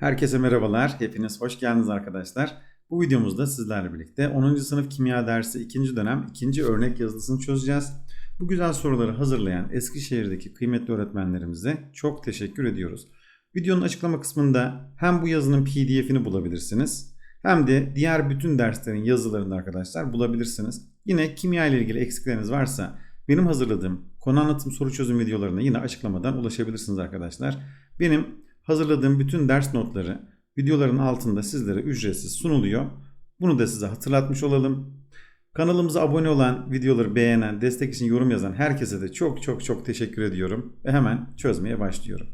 Herkese merhabalar. Hepiniz hoş geldiniz arkadaşlar. Bu videomuzda sizlerle birlikte 10. sınıf kimya dersi 2. dönem 2. örnek yazılısını çözeceğiz. Bu güzel soruları hazırlayan Eskişehir'deki kıymetli öğretmenlerimize çok teşekkür ediyoruz. Videonun açıklama kısmında hem bu yazının pdf'ini bulabilirsiniz hem de diğer bütün derslerin yazılarını arkadaşlar bulabilirsiniz. Yine kimya ile ilgili eksikleriniz varsa benim hazırladığım konu anlatım soru çözüm videolarına yine açıklamadan ulaşabilirsiniz arkadaşlar. Benim hazırladığım bütün ders notları videoların altında sizlere ücretsiz sunuluyor. Bunu da size hatırlatmış olalım. Kanalımıza abone olan, videoları beğenen, destek için yorum yazan herkese de çok çok çok teşekkür ediyorum. Ve hemen çözmeye başlıyorum.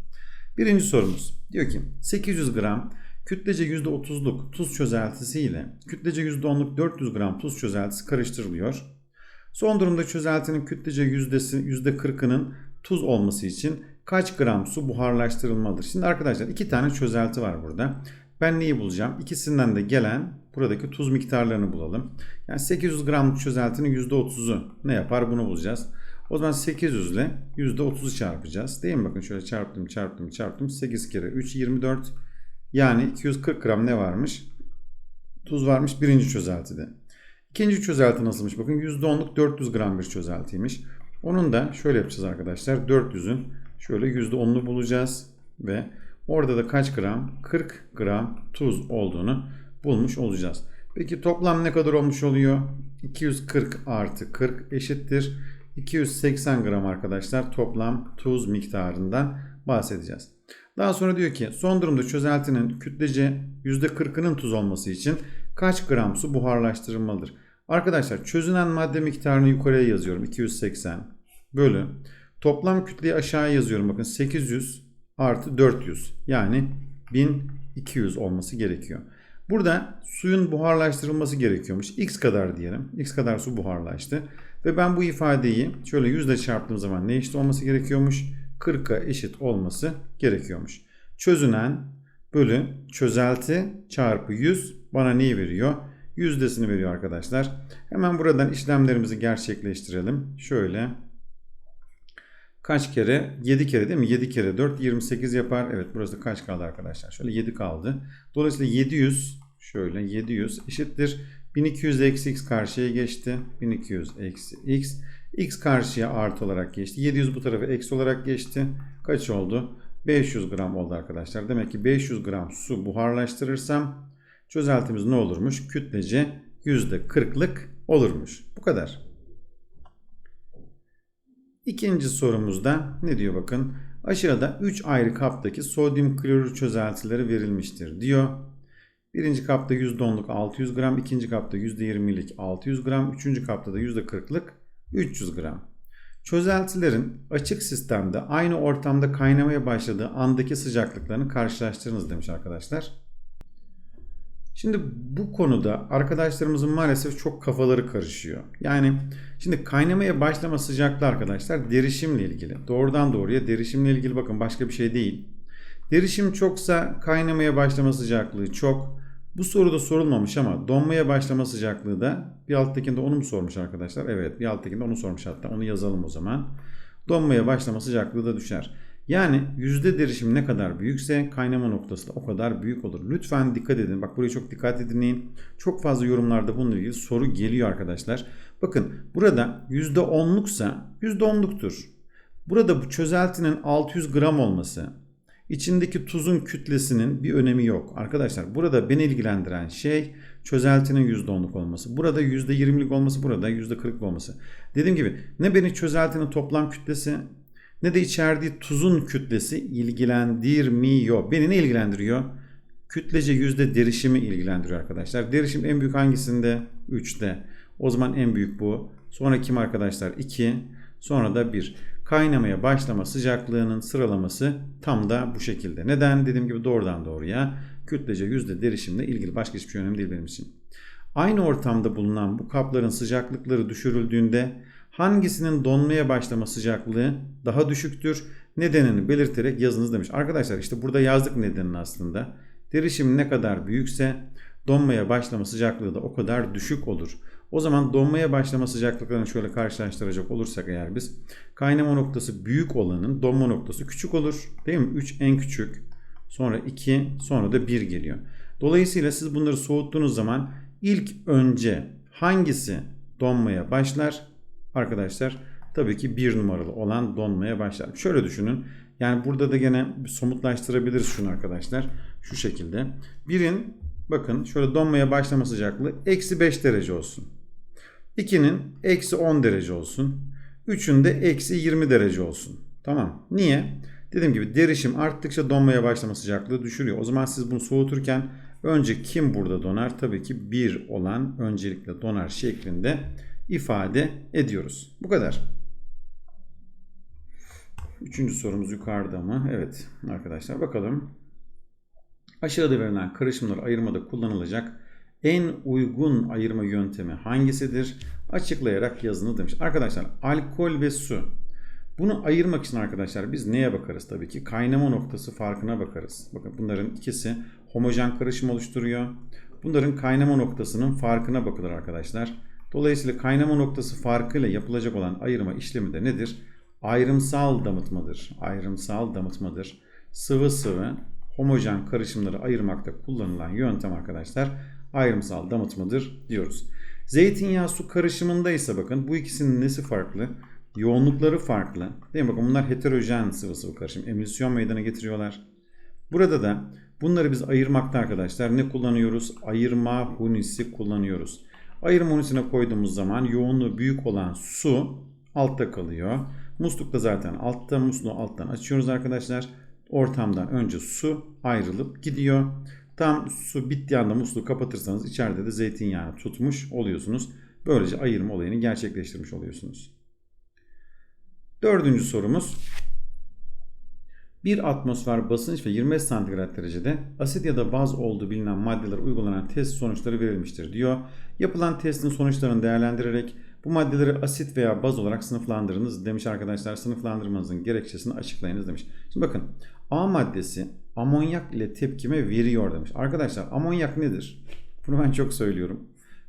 Birinci sorumuz diyor ki 800 gram kütlece %30'luk tuz çözeltisi ile kütlece %10'luk 400 gram tuz çözeltisi karıştırılıyor. Son durumda çözeltinin kütlece yüzdesi %40'ının tuz olması için kaç gram su buharlaştırılmalıdır? Şimdi arkadaşlar iki tane çözelti var burada. Ben neyi bulacağım? İkisinden de gelen buradaki tuz miktarlarını bulalım. Yani 800 gramlık çözeltinin %30'u ne yapar bunu bulacağız. O zaman 800 ile %30'u çarpacağız. Değil mi? Bakın şöyle çarptım çarptım çarptım. 8 kere 3 24. Yani 240 gram ne varmış? Tuz varmış birinci çözeltide. İkinci çözelti nasılmış? Bakın %10'luk 400 gram bir çözeltiymiş. Onun da şöyle yapacağız arkadaşlar. 400'ün şöyle %10'unu bulacağız. Ve orada da kaç gram? 40 gram tuz olduğunu bulmuş olacağız. Peki toplam ne kadar olmuş oluyor? 240 artı 40 eşittir. 280 gram arkadaşlar toplam tuz miktarından bahsedeceğiz. Daha sonra diyor ki son durumda çözeltinin kütlece %40'ının tuz olması için kaç gram su buharlaştırılmalıdır? Arkadaşlar çözünen madde miktarını yukarıya yazıyorum. 280 bölü. Toplam kütleyi aşağıya yazıyorum. Bakın 800 artı 400 yani 1200 olması gerekiyor. Burada suyun buharlaştırılması gerekiyormuş. X kadar diyelim. X kadar su buharlaştı. Ve ben bu ifadeyi şöyle yüzle çarptığım zaman ne eşit olması gerekiyormuş? 40'a eşit olması gerekiyormuş. Çözünen bölü çözelti çarpı 100 bana neyi veriyor? Yüzdesini veriyor arkadaşlar. Hemen buradan işlemlerimizi gerçekleştirelim. Şöyle kaç kere? 7 kere değil mi? 7 kere 4 28 yapar. Evet burası kaç kaldı arkadaşlar? Şöyle 7 kaldı. Dolayısıyla 700 şöyle 700 eşittir. 1200 eksi x karşıya geçti. 1200 eksi x. x karşıya artı olarak geçti. 700 bu tarafa eksi olarak geçti. Kaç oldu? 500 gram oldu arkadaşlar. Demek ki 500 gram su buharlaştırırsam çözeltimiz ne olurmuş? Kütlece %40'lık olurmuş. Bu kadar. İkinci sorumuzda ne diyor bakın. Aşağıda 3 ayrı kaptaki sodyum klorür çözeltileri verilmiştir diyor. Birinci kapta %10'luk 600 gram, ikinci kapta %20'lik 600 gram, üçüncü kapta da %40'lık 300 gram. Çözeltilerin açık sistemde aynı ortamda kaynamaya başladığı andaki sıcaklıklarını karşılaştırınız demiş arkadaşlar. Şimdi bu konuda arkadaşlarımızın maalesef çok kafaları karışıyor. Yani şimdi kaynamaya başlama sıcaklığı arkadaşlar derişimle ilgili. Doğrudan doğruya derişimle ilgili bakın başka bir şey değil. Derişim çoksa kaynamaya başlama sıcaklığı çok. Bu soruda sorulmamış ama donmaya başlama sıcaklığı da bir alttakinde onu mu sormuş arkadaşlar? Evet bir alttakinde onu sormuş hatta onu yazalım o zaman. Donmaya başlama sıcaklığı da düşer. Yani yüzde derişim ne kadar büyükse kaynama noktası da o kadar büyük olur. Lütfen dikkat edin. Bak buraya çok dikkat dinleyin. Çok fazla yorumlarda bununla ilgili soru geliyor arkadaşlar. Bakın burada yüzde onluksa yüzde onluktur. Burada bu çözeltinin 600 gram olması içindeki tuzun kütlesinin bir önemi yok. Arkadaşlar burada beni ilgilendiren şey çözeltinin %10'luk olması. Burada %20'lik olması, burada %40'lık olması. Dediğim gibi ne beni çözeltinin toplam kütlesi ne de içerdiği tuzun kütlesi ilgilendirmiyor. Beni ne ilgilendiriyor? Kütlece yüzde derişimi ilgilendiriyor arkadaşlar. Derişim en büyük hangisinde? 3'te. O zaman en büyük bu. Sonra kim arkadaşlar? 2. Sonra da 1. Kaynamaya başlama sıcaklığının sıralaması tam da bu şekilde. Neden? Dediğim gibi doğrudan doğruya kütlece yüzde derişimle ilgili başka hiçbir şey önemli değil benim için. Aynı ortamda bulunan bu kapların sıcaklıkları düşürüldüğünde hangisinin donmaya başlama sıcaklığı daha düşüktür? Nedenini belirterek yazınız demiş. Arkadaşlar işte burada yazdık nedenini aslında. Derişim ne kadar büyükse donmaya başlama sıcaklığı da o kadar düşük olur. O zaman donmaya başlama sıcaklıklarını şöyle karşılaştıracak olursak eğer biz kaynama noktası büyük olanın donma noktası küçük olur. Değil mi? 3 en küçük. sonra 2, sonra da 1 geliyor. Dolayısıyla siz bunları soğuttuğunuz zaman ilk önce hangisi donmaya başlar? Arkadaşlar tabii ki 1 numaralı olan donmaya başlar. Şöyle düşünün. Yani burada da gene somutlaştırabiliriz şunu arkadaşlar. Şu şekilde. Birin bakın şöyle donmaya başlama sıcaklığı eksi 5 derece olsun. 2'nin eksi 10 derece olsun. 3'ün de eksi 20 derece olsun. Tamam. Niye? Dediğim gibi derişim arttıkça donmaya başlama sıcaklığı düşürüyor. O zaman siz bunu soğuturken önce kim burada donar? Tabii ki 1 olan öncelikle donar şeklinde ifade ediyoruz. Bu kadar. Üçüncü sorumuz yukarıda mı? Evet arkadaşlar bakalım. Aşağıda verilen karışımları ayırmada kullanılacak en uygun ayırma yöntemi hangisidir? Açıklayarak yazını demiş. Arkadaşlar alkol ve su. Bunu ayırmak için arkadaşlar biz neye bakarız tabii ki? Kaynama noktası farkına bakarız. Bakın bunların ikisi homojen karışım oluşturuyor. Bunların kaynama noktasının farkına bakılır arkadaşlar. Dolayısıyla kaynama noktası farkıyla yapılacak olan ayırma işlemi de nedir? Ayrımsal damıtmadır. Ayrımsal damıtmadır. Sıvı sıvı homojen karışımları ayırmakta kullanılan yöntem arkadaşlar ayrımsal damıtmadır diyoruz. Zeytinyağı su karışımında ise bakın bu ikisinin nesi farklı? Yoğunlukları farklı. Değil mi? Bakın bunlar heterojen sıvı sıvı karışım. Emülsiyon meydana getiriyorlar. Burada da bunları biz ayırmakta arkadaşlar ne kullanıyoruz? Ayırma hunisi kullanıyoruz. Ayırma hunisine koyduğumuz zaman yoğunluğu büyük olan su altta kalıyor. Musluk da zaten altta. Musluğu alttan açıyoruz arkadaşlar. Ortamdan önce su ayrılıp gidiyor. Tam su bittiği anda musluğu kapatırsanız içeride de zeytinyağını tutmuş oluyorsunuz. Böylece ayırma olayını gerçekleştirmiş oluyorsunuz. Dördüncü sorumuz. Bir atmosfer basınç ve 25 santigrat derecede asit ya da baz olduğu bilinen maddeler uygulanan test sonuçları verilmiştir diyor. Yapılan testin sonuçlarını değerlendirerek bu maddeleri asit veya baz olarak sınıflandırınız demiş arkadaşlar. Sınıflandırmanızın gerekçesini açıklayınız demiş. Şimdi bakın A maddesi amonyak ile tepkime veriyor demiş. Arkadaşlar amonyak nedir? Bunu ben çok söylüyorum.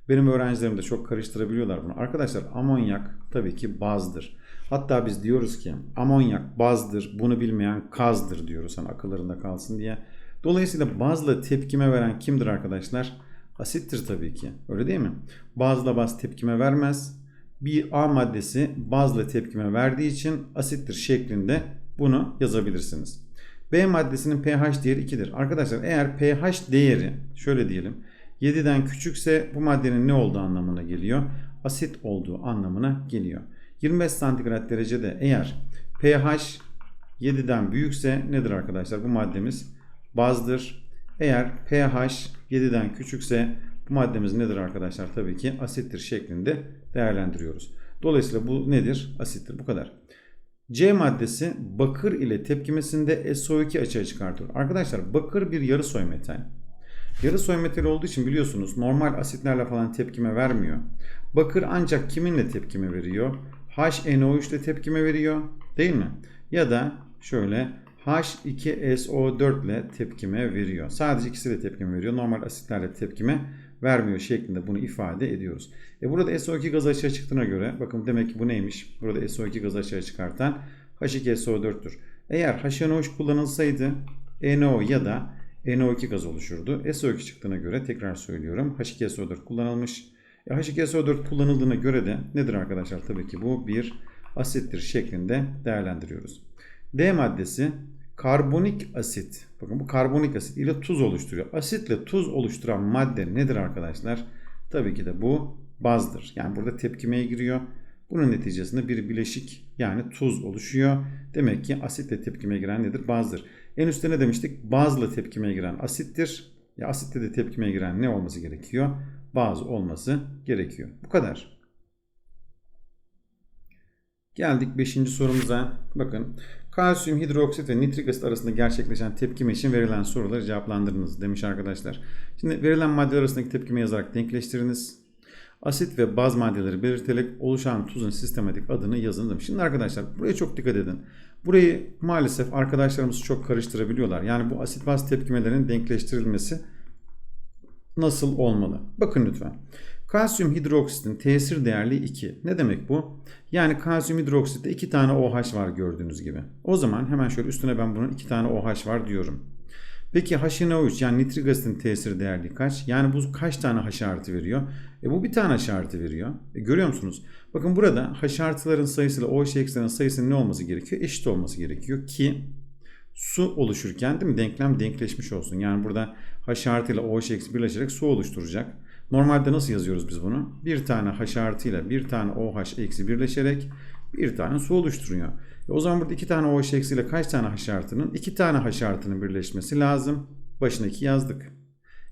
Benim öğrencilerim de çok karıştırabiliyorlar bunu. Arkadaşlar amonyak tabii ki bazdır. Hatta biz diyoruz ki amonyak bazdır, bunu bilmeyen kazdır diyoruz. Hani akıllarında kalsın diye. Dolayısıyla bazla tepkime veren kimdir arkadaşlar? Asittir tabii ki. Öyle değil mi? Bazla baz tepkime vermez. Bir A maddesi bazla tepkime verdiği için asittir şeklinde bunu yazabilirsiniz. B maddesinin pH değeri 2'dir. Arkadaşlar eğer pH değeri şöyle diyelim 7'den küçükse bu maddenin ne olduğu anlamına geliyor? Asit olduğu anlamına geliyor. 25 santigrat derecede eğer pH 7'den büyükse nedir arkadaşlar? Bu maddemiz bazdır. Eğer pH 7'den küçükse bu maddemiz nedir arkadaşlar? Tabii ki asittir şeklinde değerlendiriyoruz. Dolayısıyla bu nedir? Asittir. Bu kadar. C maddesi bakır ile tepkimesinde SO2 açığa çıkartıyor. Arkadaşlar bakır bir yarı soy metal. Yarı soy metal olduğu için biliyorsunuz normal asitlerle falan tepkime vermiyor. Bakır ancak kiminle tepkime veriyor? HNO3 ile tepkime veriyor değil mi? Ya da şöyle H2SO4 ile tepkime veriyor. Sadece ikisiyle tepkime veriyor. Normal asitlerle tepkime vermiyor şeklinde bunu ifade ediyoruz. E burada SO2 gazı açığa çıktığına göre bakın demek ki bu neymiş? Burada SO2 gazı açığa çıkartan H2SO4'tür. Eğer HNO3 kullanılsaydı NO ya da NO2 gaz oluşurdu. SO2 çıktığına göre tekrar söylüyorum H2SO4 kullanılmış. E, H2SO4 kullanıldığına göre de nedir arkadaşlar? Tabii ki bu bir asittir şeklinde değerlendiriyoruz. D maddesi karbonik asit. Bakın bu karbonik asit ile tuz oluşturuyor. Asitle tuz oluşturan madde nedir arkadaşlar? Tabii ki de bu bazdır. Yani burada tepkimeye giriyor. Bunun neticesinde bir bileşik yani tuz oluşuyor. Demek ki asitle tepkimeye giren nedir? Bazdır. En üstte ne demiştik? Bazla tepkimeye giren asittir. Ya asitle de tepkimeye giren ne olması gerekiyor? Baz olması gerekiyor. Bu kadar. Geldik 5. sorumuza. Bakın kalsiyum hidroksit ve nitrik asit arasında gerçekleşen tepkime için verilen soruları cevaplandırınız demiş arkadaşlar. Şimdi verilen maddeler arasındaki tepkime yazarak denkleştiriniz. Asit ve baz maddeleri belirterek oluşan tuzun sistematik adını yazın demiş. Şimdi arkadaşlar buraya çok dikkat edin. Burayı maalesef arkadaşlarımız çok karıştırabiliyorlar. Yani bu asit baz tepkimelerinin denkleştirilmesi nasıl olmalı? Bakın lütfen. Kalsiyum hidroksitin tesir değerli 2. Ne demek bu? Yani kalsiyum hidroksitte 2 tane OH var gördüğünüz gibi. O zaman hemen şöyle üstüne ben bunun 2 tane OH var diyorum. Peki HNO3 yani nitrik asitin tesir değerli kaç? Yani bu kaç tane H artı veriyor? E bu bir tane H artı veriyor. E görüyor musunuz? Bakın burada H artıların sayısıyla OH eksilerin sayısının ne olması gerekiyor? Eşit olması gerekiyor ki su oluşurken değil mi? Denklem denkleşmiş olsun. Yani burada H artı ile OH eksi birleşerek su oluşturacak. Normalde nasıl yazıyoruz biz bunu? Bir tane H artı ile bir tane OH eksi birleşerek bir tane su oluşturuyor. E o zaman burada iki tane OH eksi ile kaç tane H artının? iki tane H artının birleşmesi lazım. Başına 2 yazdık.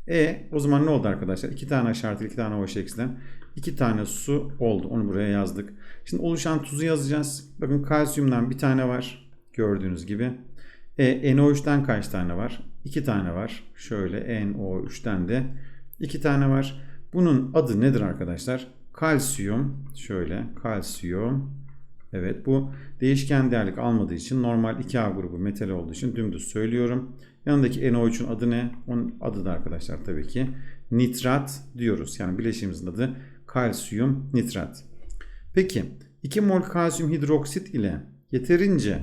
E o zaman ne oldu arkadaşlar? İki tane H artı iki tane OH eksiden iki tane su oldu. Onu buraya yazdık. Şimdi oluşan tuzu yazacağız. Bakın kalsiyumdan bir tane var. Gördüğünüz gibi. E, NO3'ten kaç tane var? 2 tane var. Şöyle NO3'ten de 2 tane var. Bunun adı nedir arkadaşlar? Kalsiyum. Şöyle kalsiyum. Evet bu değişken değerlik almadığı için normal 2A grubu metal olduğu için dümdüz söylüyorum. Yanındaki NO3'ün adı ne? Onun adı da arkadaşlar tabii ki nitrat diyoruz. Yani bileşimimizin adı kalsiyum nitrat. Peki 2 mol kalsiyum hidroksit ile yeterince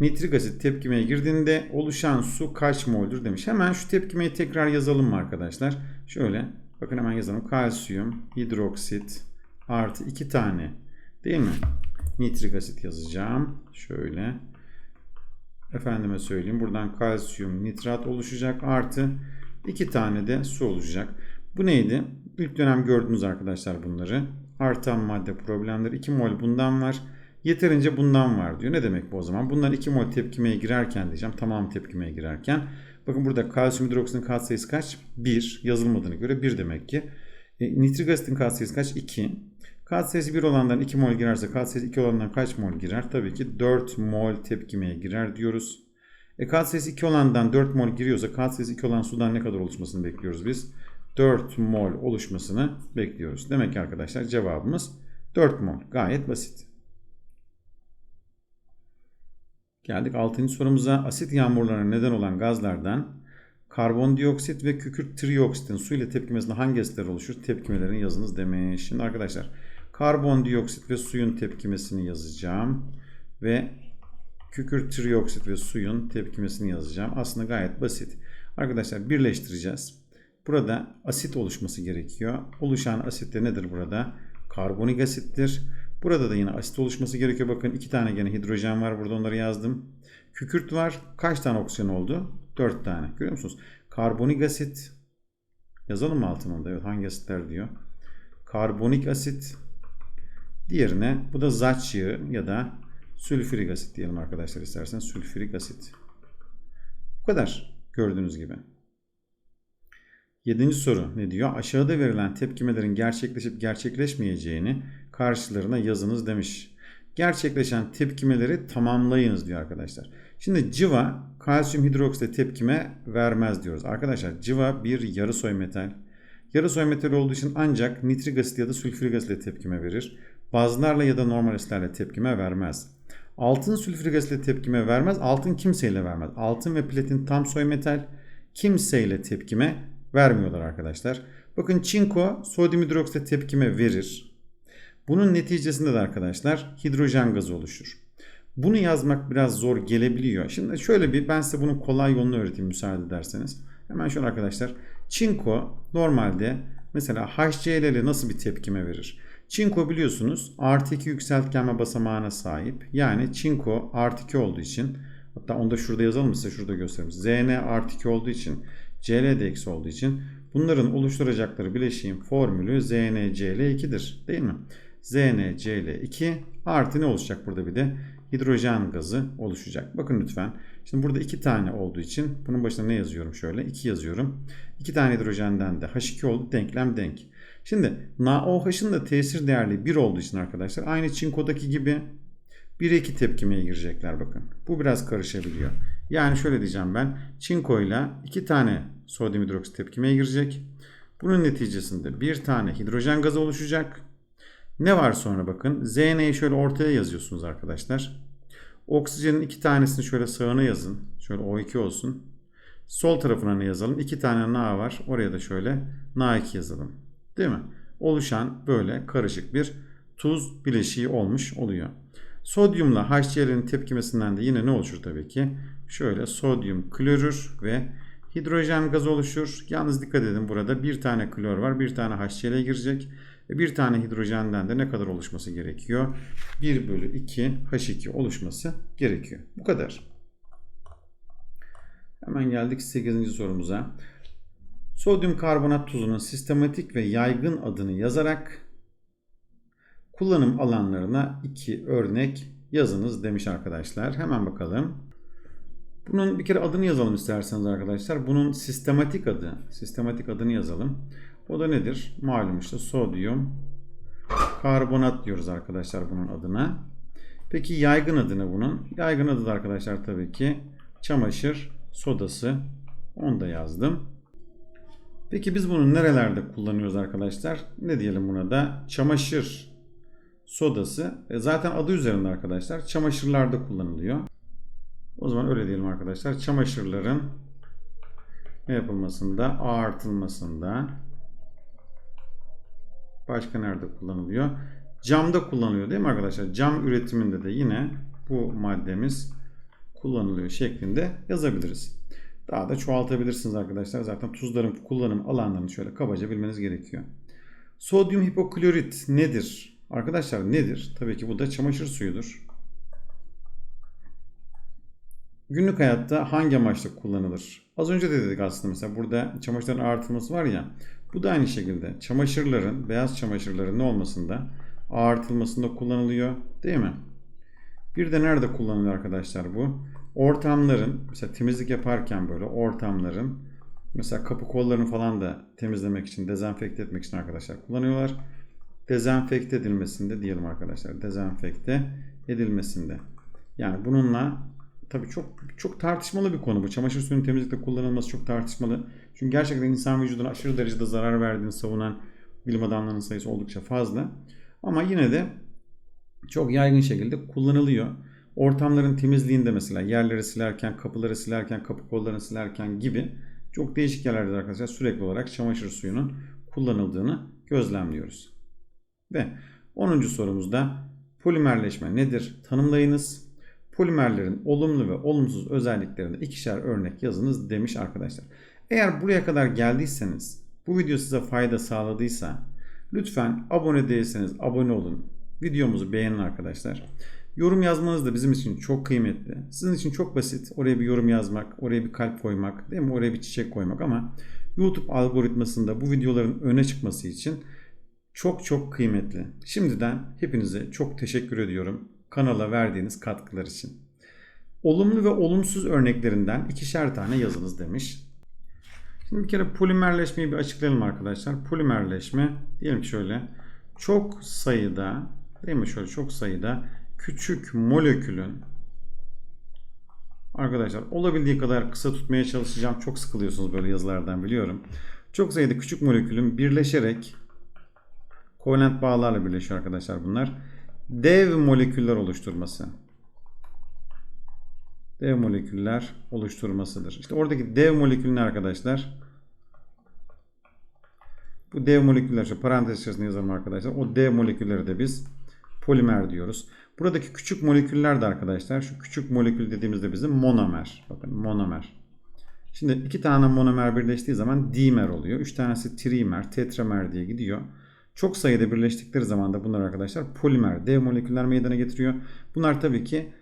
nitrik asit tepkimeye girdiğinde oluşan su kaç mol'dür demiş. Hemen şu tepkimeyi tekrar yazalım mı arkadaşlar? Şöyle bakın hemen yazalım. Kalsiyum hidroksit artı 2 tane değil mi? Nitrik asit yazacağım. Şöyle. Efendime söyleyeyim. Buradan kalsiyum nitrat oluşacak. Artı 2 tane de su olacak. Bu neydi? İlk dönem gördünüz arkadaşlar bunları. Artan madde problemleri. 2 mol bundan var. Yeterince bundan var diyor. Ne demek bu o zaman? Bunlar 2 mol tepkimeye girerken diyeceğim. Tamam tepkimeye girerken. Bakın burada kalsiyum hidroksitin katsayısı kaç? 1. Yazılmadığını göre 1 demek ki. E, nitrik asitin katsayısı kaç? 2. Katsayısı 1 olandan 2 mol girerse katsayısı 2 olandan kaç mol girer? Tabii ki 4 mol tepkimeye girer diyoruz. E katsayısı 2 olandan 4 mol giriyorsa katsayısı 2 olan sudan ne kadar oluşmasını bekliyoruz biz? 4 mol oluşmasını bekliyoruz. Demek ki arkadaşlar cevabımız 4 mol. Gayet basit. Geldik 6. sorumuza. Asit yağmurlarına neden olan gazlardan karbondioksit ve kükürt trioksitin su ile tepkimesinde hangi asitler oluşur? Tepkimelerini yazınız demiş. Şimdi arkadaşlar karbondioksit ve suyun tepkimesini yazacağım. Ve kükürt trioksit ve suyun tepkimesini yazacağım. Aslında gayet basit. Arkadaşlar birleştireceğiz. Burada asit oluşması gerekiyor. Oluşan asit de nedir burada? Karbonik asittir. Burada da yine asit oluşması gerekiyor. Bakın iki tane gene hidrojen var. Burada onları yazdım. Kükürt var. Kaç tane oksijen oldu? 4 tane. Görüyor musunuz? Karbonik asit. Yazalım mı altına da? Evet, hangi asitler diyor. Karbonik asit. Diğerine bu da zaç yağı ya da sülfürik asit diyelim arkadaşlar isterseniz. Sülfürik asit. Bu kadar. Gördüğünüz gibi. Yedinci soru ne diyor? Aşağıda verilen tepkimelerin gerçekleşip gerçekleşmeyeceğini karşılarına yazınız demiş. Gerçekleşen tepkimeleri tamamlayınız diyor arkadaşlar. Şimdi civa kalsiyum hidroksite tepkime vermez diyoruz. Arkadaşlar civa bir yarı soy metal. Yarı soy metal olduğu için ancak nitrik asit ya da sülfürik asitle tepkime verir. Bazılarla ya da normal asitlerle tepkime vermez. Altın sülfürik asitle tepkime vermez. Altın kimseyle vermez. Altın ve platin tam soy metal kimseyle tepkime vermiyorlar arkadaşlar. Bakın çinko sodyum hidroksite tepkime verir. Bunun neticesinde de arkadaşlar hidrojen gazı oluşur. Bunu yazmak biraz zor gelebiliyor. Şimdi şöyle bir ben size bunun kolay yolunu öğreteyim müsaade ederseniz. Hemen şöyle arkadaşlar. Çinko normalde mesela HCl ile nasıl bir tepkime verir? Çinko biliyorsunuz artı 2 yükseltgenme basamağına sahip. Yani çinko artı 2 olduğu için hatta onu da şurada yazalım size şurada göstereyim. Zn artı 2 olduğu için Cl de eksi olduğu için bunların oluşturacakları bileşiğin formülü ZnCl2'dir değil mi? ZnCl2 artı ne olacak burada bir de hidrojen gazı oluşacak. Bakın lütfen. Şimdi burada iki tane olduğu için bunun başına ne yazıyorum şöyle? 2 yazıyorum. 2 tane hidrojenden de H2 oldu. Denklem denk. Şimdi NaOH'ın da tesir değerli 1 olduğu için arkadaşlar aynı çinkodaki gibi 1'e 2 tepkimeye girecekler bakın. Bu biraz karışabiliyor. Yani şöyle diyeceğim ben. Çinko ile 2 tane sodyum hidroksit tepkimeye girecek. Bunun neticesinde bir tane hidrojen gazı oluşacak. Ne var sonra bakın. ZN'yi şöyle ortaya yazıyorsunuz arkadaşlar. Oksijenin iki tanesini şöyle sağına yazın. Şöyle O2 olsun. Sol tarafına ne yazalım? İki tane Na var. Oraya da şöyle Na2 yazalım. Değil mi? Oluşan böyle karışık bir tuz bileşiği olmuş oluyor. Sodyumla HCl'in tepkimesinden de yine ne oluşur tabii ki? Şöyle sodyum klorür ve hidrojen gazı oluşur. Yalnız dikkat edin burada bir tane klor var, bir tane HCl girecek. Ve bir tane hidrojenden de ne kadar oluşması gerekiyor? 1 bölü 2 H2 oluşması gerekiyor. Bu kadar. Hemen geldik 8. sorumuza. Sodyum karbonat tuzunun sistematik ve yaygın adını yazarak kullanım alanlarına iki örnek yazınız demiş arkadaşlar. Hemen bakalım. Bunun bir kere adını yazalım isterseniz arkadaşlar. Bunun sistematik adı, sistematik adını yazalım. O da nedir? Malum işte sodyum karbonat diyoruz arkadaşlar bunun adına. Peki yaygın adını bunun? Yaygın adı da arkadaşlar tabii ki çamaşır sodası. Onu da yazdım. Peki biz bunu nerelerde kullanıyoruz arkadaşlar? Ne diyelim buna da? Çamaşır sodası. E zaten adı üzerinde arkadaşlar. Çamaşırlarda kullanılıyor. O zaman öyle diyelim arkadaşlar. Çamaşırların ne yapılmasında? Ağartılmasında. Başka nerede kullanılıyor? Camda kullanılıyor değil mi arkadaşlar? Cam üretiminde de yine bu maddemiz kullanılıyor şeklinde yazabiliriz. Daha da çoğaltabilirsiniz arkadaşlar. Zaten tuzların kullanım alanlarını şöyle kabaca bilmeniz gerekiyor. Sodyum hipoklorit nedir? Arkadaşlar nedir? Tabii ki bu da çamaşır suyudur. Günlük hayatta hangi amaçla kullanılır? Az önce de dedik aslında mesela burada çamaşırların ağartılması var ya. Bu da aynı şekilde çamaşırların, beyaz çamaşırların ne olmasında? Ağartılmasında kullanılıyor değil mi? Bir de nerede kullanılıyor arkadaşlar bu? Ortamların mesela temizlik yaparken böyle ortamların mesela kapı kollarını falan da temizlemek için, dezenfekte etmek için arkadaşlar kullanıyorlar. Dezenfekte edilmesinde diyelim arkadaşlar. Dezenfekte edilmesinde. Yani bununla tabii çok çok tartışmalı bir konu bu. Çamaşır suyunun temizlikte kullanılması çok tartışmalı. Çünkü gerçekten insan vücuduna aşırı derecede zarar verdiğini savunan bilim adamlarının sayısı oldukça fazla. Ama yine de çok yaygın şekilde kullanılıyor. Ortamların temizliğinde mesela yerleri silerken, kapıları silerken, kapı kollarını silerken gibi çok değişik yerlerde arkadaşlar sürekli olarak çamaşır suyunun kullanıldığını gözlemliyoruz. Ve 10. sorumuzda polimerleşme nedir? Tanımlayınız. Polimerlerin olumlu ve olumsuz özelliklerinde ikişer örnek yazınız demiş arkadaşlar. Eğer buraya kadar geldiyseniz, bu video size fayda sağladıysa lütfen abone değilseniz abone olun. Videomuzu beğenin arkadaşlar. Yorum yazmanız da bizim için çok kıymetli. Sizin için çok basit. Oraya bir yorum yazmak, oraya bir kalp koymak, değil mi? Oraya bir çiçek koymak ama YouTube algoritmasında bu videoların öne çıkması için çok çok kıymetli. Şimdiden hepinize çok teşekkür ediyorum kanala verdiğiniz katkılar için. Olumlu ve olumsuz örneklerinden ikişer tane yazınız demiş. Şimdi bir kere polimerleşmeyi bir açıklayalım arkadaşlar. Polimerleşme diyelim ki şöyle çok sayıda değil mi şöyle çok sayıda küçük molekülün arkadaşlar olabildiği kadar kısa tutmaya çalışacağım. Çok sıkılıyorsunuz böyle yazılardan biliyorum. Çok sayıda küçük molekülün birleşerek kovalent bağlarla birleşiyor arkadaşlar bunlar. Dev moleküller oluşturması. Dev moleküller oluşturmasıdır. İşte oradaki dev molekül ne arkadaşlar? Bu dev moleküller şu parantez içerisinde yazalım arkadaşlar. O dev molekülleri de biz polimer diyoruz. Buradaki küçük moleküller de arkadaşlar şu küçük molekül dediğimizde bizim monomer. Bakın monomer. Şimdi iki tane monomer birleştiği zaman dimer oluyor. Üç tanesi trimer, tetramer diye gidiyor. Çok sayıda birleştikleri zaman da bunlar arkadaşlar polimer, dev moleküller meydana getiriyor. Bunlar tabii ki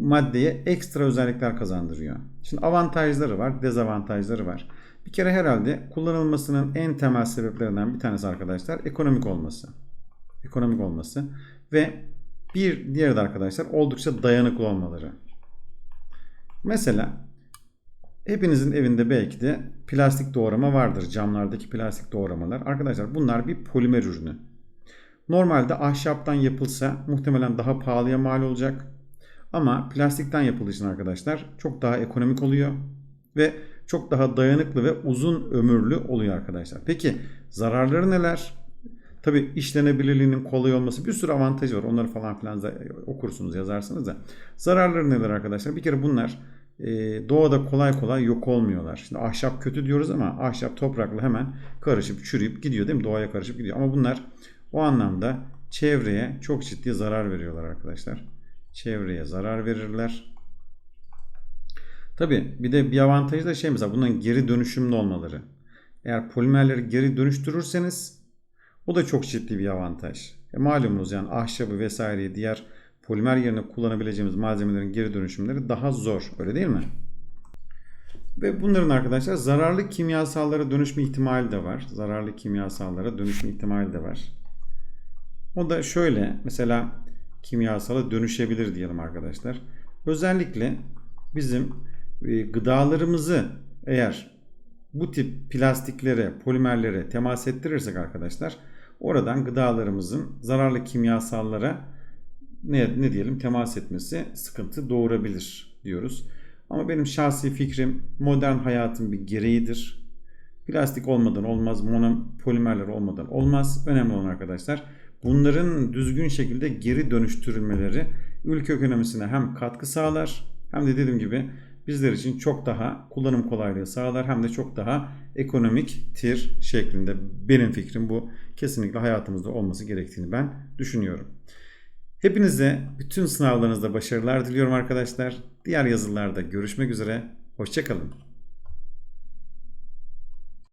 maddeye ekstra özellikler kazandırıyor. Şimdi avantajları var, dezavantajları var. Bir kere herhalde kullanılmasının en temel sebeplerinden bir tanesi arkadaşlar ekonomik olması. Ekonomik olması ve bir diğer de arkadaşlar oldukça dayanıklı olmaları. Mesela hepinizin evinde belki de plastik doğrama vardır. Camlardaki plastik doğramalar. Arkadaşlar bunlar bir polimer ürünü. Normalde ahşaptan yapılsa muhtemelen daha pahalıya mal olacak. Ama plastikten yapıldığı için arkadaşlar çok daha ekonomik oluyor. Ve çok daha dayanıklı ve uzun ömürlü oluyor arkadaşlar. Peki zararları neler? Tabi işlenebilirliğinin kolay olması bir sürü avantajı var. Onları falan filan okursunuz yazarsınız da. Zararları neler arkadaşlar? Bir kere bunlar e, doğada kolay kolay yok olmuyorlar. Şimdi ahşap kötü diyoruz ama ahşap toprakla hemen karışıp çürüyüp gidiyor değil mi? Doğaya karışıp gidiyor. Ama bunlar o anlamda çevreye çok ciddi zarar veriyorlar arkadaşlar. Çevreye zarar verirler. Tabi bir de bir avantajı da şey mesela bunların geri dönüşümlü olmaları. Eğer polimerleri geri dönüştürürseniz o da çok ciddi bir avantaj. E malumunuz yani ahşabı vesaireyi diğer polimer yerine kullanabileceğimiz malzemelerin geri dönüşümleri daha zor. Öyle değil mi? Ve bunların arkadaşlar zararlı kimyasallara dönüşme ihtimali de var. Zararlı kimyasallara dönüşme ihtimali de var. O da şöyle mesela kimyasala dönüşebilir diyelim arkadaşlar. Özellikle bizim e, gıdalarımızı eğer bu tip plastiklere, polimerlere temas ettirirsek arkadaşlar oradan gıdalarımızın zararlı kimyasallara ne, ne diyelim temas etmesi sıkıntı doğurabilir diyoruz. Ama benim şahsi fikrim modern hayatın bir gereğidir. Plastik olmadan olmaz, monopolimerler olmadan olmaz. Önemli olan arkadaşlar bunların düzgün şekilde geri dönüştürülmeleri ülke ekonomisine hem katkı sağlar hem de dediğim gibi bizler için çok daha kullanım kolaylığı sağlar hem de çok daha ekonomik tir şeklinde benim fikrim bu. Kesinlikle hayatımızda olması gerektiğini ben düşünüyorum. Hepinize bütün sınavlarınızda başarılar diliyorum arkadaşlar. Diğer yazılarda görüşmek üzere. Hoşçakalın.